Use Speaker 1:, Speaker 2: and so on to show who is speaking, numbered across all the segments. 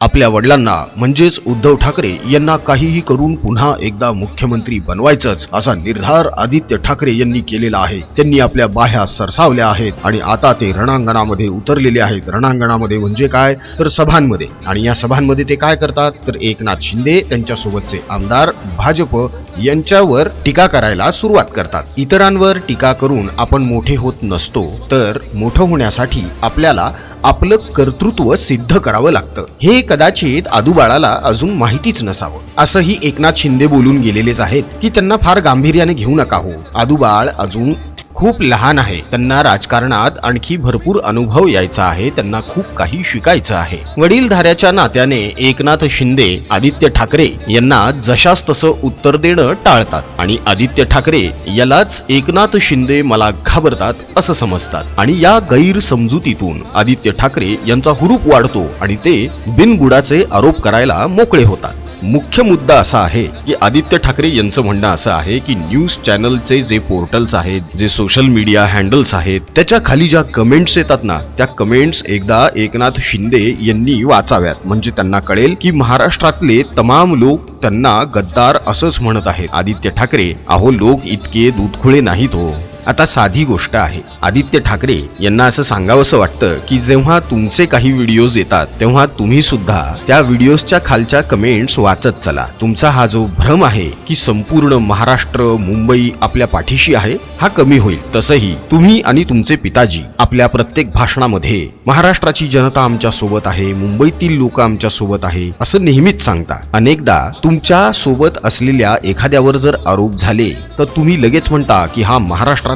Speaker 1: आपल्या वडिलांना म्हणजेच उद्धव ठाकरे यांना काहीही करून पुन्हा एकदा मुख्यमंत्री बनवायचंच असा निर्धार आदित्य ठाकरे यांनी केलेला आहे. त्यांनी आपल्या बाह्या सरसावल्या आहेत आणि आता ते रणांगणामध्ये उतरलेले आहेत. रणांगणामध्ये म्हणजे काय? तर सभांमध्ये. आणि या सभांमध्ये ते काय करतात? तर एकनाथ शिंदे त्यांच्यासोबतचे आमदार भाजप यांच्यावर टीका करायला सुरुवात करतात. इतरांवर टीका करून आपण मोठे होत नसतो तर मोठं होण्यासाठी आपल्याला आपलं कर्तृत्व सिद्ध करावं लागतं. हे कदाचित आदूबाळाला अजून माहितीच नसावं. असंही एकनाथ शिंदे बोलून गेलेलेच आहेत की त्यांना फार गांभीर्याने घेऊ नका हो. आदूबाळ अजून खूप लहान आहे. त्यांना राजकारणात आणखी भरपूर अनुभव यायचा आहे. त्यांना खूप काही शिकायचं आहे. वडीलधाऱ्याच्या नात्याने एकनाथ शिंदे आदित्य ठाकरे यांना जशास तसं उत्तर देणं टाळतात आणि आदित्य ठाकरे यालाच एकनाथ शिंदे मला घाबरतात असं समजतात. आणि या गैरसमजुतीतून आदित्य ठाकरे यांचा हुरूप वाढतो आणि ते बिनबुडाचे आरोप करायला मोकळे होतात. मुख्य मुद्दा असा आहे की आदित्य ठाकरे यांचं म्हणणं असं आहे की न्यूज चॅनलचे जे पोर्टल्स आहेत जे सोशल मीडिया हँडल्स आहेत त्याच्याखाली ज्या कमेंट्स येतात ना त्या कमेंट्स एकदा एकनाथ शिंदे यांनी वाचाव्यात. म्हणजे त्यांना कळेल की महाराष्ट्रातले तमाम लोक त्यांना गद्दार असंच म्हणत आहेत. आदित्य ठाकरे अहो लोक इतके दूधखुळे नाहीत हो. आता साधी गोष्ट आहे. आदित्य ठाकरे यांना असं सांगावंसं वाटतं की जेव्हा तुमचे काही व्हिडिओज येतात तेव्हा तुम्ही सुद्धा त्या व्हिडिओजच्या खालच्या कमेंट्स वाचत चला. तुमचा हा जो भ्रम आहे की संपूर्ण महाराष्ट्र मुंबई आपल्या पाठीशी आहे हा कमी होईल. तसंही तुम्ही आणि तुमचे पिताजी आपल्या प्रत्येक भाषणामध्ये महाराष्ट्राची जनता आमच्यासोबत आहे मुंबईतील लोक आमच्यासोबत आहे असं नेहमीच सांगता. अनेकदा तुमच्यासोबत असलेल्या एखाद्यावर जर आरोप झाले तर तुम्ही लगेच म्हणता की हा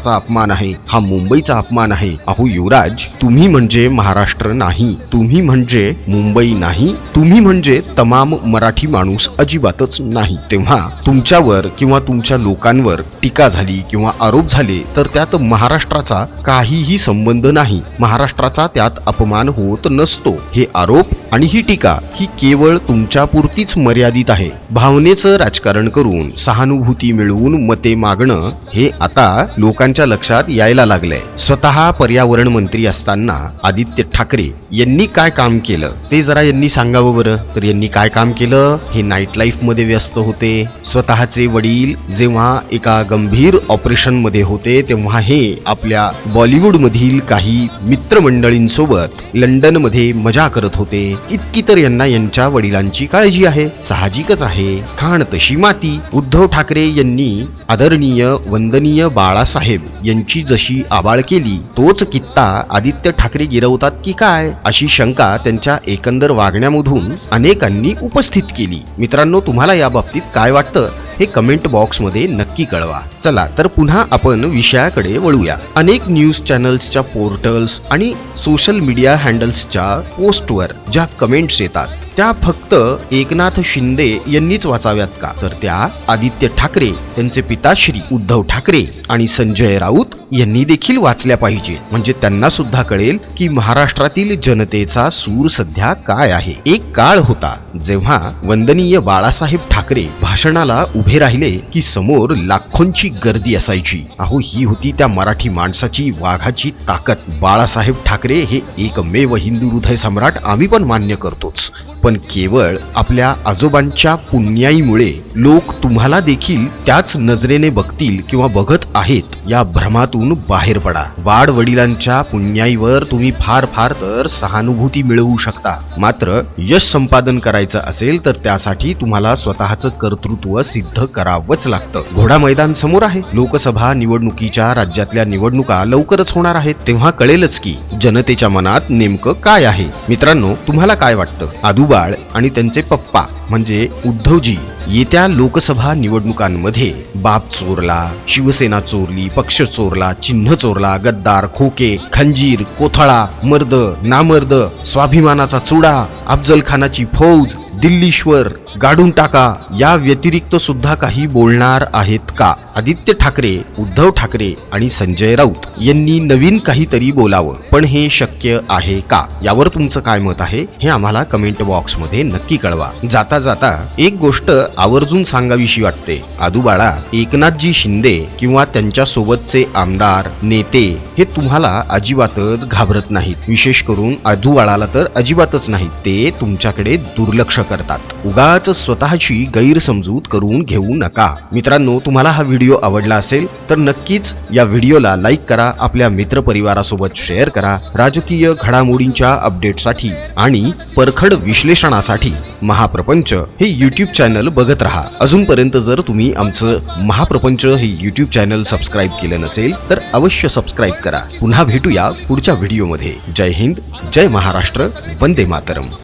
Speaker 1: महाराष्ट्राचा अपमान आहे. हा मुंबईचा अपमान आहे. अहो युवराज तुम्ही म्हणजे महाराष्ट्र नाही. तुम्ही म्हणजे मुंबई नाही. तुम्ही म्हणजे तमाम मराठी माणूस अजिबातच नाही. तेव्हा तुमच्यावर किंवा तुमच्या लोकांवर टीका झाली किंवा आरोप झाले तर त्यात महाराष्ट्राचा काहीही संबंध नाही. महाराष्ट्राचा त्यात अपमान होत नसतो. हे आरोप आणि ही टीका ही केवळ तुमच्यापुरतीच मर्यादित आहे. भावनेचं राजकारण करून सहानुभूती मिळवून मते मागणं हे आता लोकांच्या लक्षात यायला लागलंय. स्वतः पर्यावरण मंत्री असताना आदित्य ठाकरे यांनी काय काम केलं? ते जरा यांनी सांगावं बरं. तर यांनी काय काम केलं? हे नाईट लाईफमध्ये व्यस्त होते. स्वतःचे वडील जेव्हा एका गंभीर ऑपरेशनमध्ये होते तेव्हा हे आपल्या बॉलिवूड मधील काही मित्रमंडळींसोबत लंडनमध्ये मजा करत होते. इतकी तर यांना यांच्या वडिलांची काळजी आहे. साहजिकच आहे. खाण तशी माती. उद्धव ठाकरे यांनी आदरणीय वंदनीय बाळासाहेब यांची जशी आबाळ केली तोच कित्ता आदित्य ठाकरे गिरवतात की काय? अशी शंका त्यांच्या एकंदर वागण्यामधून अनेकांनी उपस्थित केली. मित्रांनो तुम्हाला या बाबतीत काय वाटतं? हे कमेंट बॉक्समध्ये नक्की कळवा. चला तर पुन्हा आपण विषयाकडे वळूया. अनेक न्यूज चॅनल्सच्या पोर्टल्स आणि सोशल मीडिया हँडल्सच्या पोस्टवर ज्या कमेंट्स येतात त्या फक्त एकनाथ शिंदे यांनीच वाचाव्यात का? तर त्या आदित्य ठाकरे त्यांचे पिताश्री उद्धव ठाकरे आणि संजय राऊत यांनी देखील वाचल्या पाहिजे. म्हणजे त्यांना सुद्धा कळेल की महाराष्ट्रातील जनतेचा सूर सध्या काय आहे. एक काळ होता जेव्हा वंदनीय बाळासाहेब ठाकरे भाषणाला उभे राहिले की समोर लाखोंची गर्दी असायची. अहो ही होती त्या मराठी माणसाची वाघाची ताकद. बाळासाहेब ठाकरे हे एकमेव हिंदू हृदय सम्राट आम्ही पण मान्य करतोच. पण केवळ आपल्या आजोबांच्या पुण्याईमुळे लोक तुम्हाला देखील त्याच नजरेने बघतील किंवा बघत आहेत या भ्रमातून बाहेर पडा. वाड वडिलांच्या पुण्याईवर तुम्ही फार फार तर सहानुभूती मिळवू शकता. मात्र यश संपादन करायचं असेल तर त्यासाठी तुम्हाला स्वतःचं कर्तृत्व सिद्ध करावंच लागतं. घोडा मैदान समोर आहे. लोकसभा निवडणुकीच्या राज्यातल्या निवडणुका लवकरच होणार आहेत. तेव्हा कळेलच की जनतेच्या मनात नेमकं काय आहे. मित्रांनो तुम्हाला काय वाटतं? आदू बाळ आणि त्यांचे पप्पा म्हणजे उद्धवजी. येत्या लोकसभा निवडणुकांमध्ये बाप चोरला शिवसेना चोरली पक्ष चोरला चिन्ह चोरला गद्दार खोके खंजीर कोथळा मर्द नामर्द स्वाभिमानाचा चुडा अफजल खानाची फौज दिल्लीश्वर गाडून टाका या व्यतिरिक्त सुद्धा काही बोलणार आहेत का? आदित्य ठाकरे उद्धव ठाकरे आणि संजय राऊत यांनी नवीन काहीतरी बोलावं. पण हे शक्य आहे का? यावर तुमचं काय मत आहे? हे आम्हाला कमेंट बॉक्समध्ये नक्की कळवा. जाता जाता एक गोष्ट आवर्जून सांगावीशी वाटते. आदूबाळा एकनाथजी शिंदे किंवा त्यांच्या सोबतचे आमदार नेते हे तुम्हाला अजिबातच घाबरत नाहीत. विशेष करून आदूबाळाला तर अजिबातच नाहीत. ते तुमच्याकडे दुर्लक्ष करतात. उगाच स्वतःची गैरसमजूत करून घेऊ नका. मित्रांनो तुम्हाला हा व्हिडिओ आवडला असेल तर नक्कीच या व्हिडिओला लाईक करा आपल्या मित्रपरिवारासोबत शेअर करा राजकीय घडामोडींच्या अपडेटसाठी आणि परखड विश्लेषणासाठी महाप्रपंच हे युट्यूब चॅनल बघत राहा. अजूनपर्यंत जर तुम्ही आमचं महाप्रपंच हे युट्यूब चॅनल सबस्क्राईब केलं नसेल तर अवश्य सबस्क्राईब करा. पुन्हा भेटूया पुढच्या व्हिडिओमध्ये जय हिंद जय महाराष्ट्र वंदे मातरम.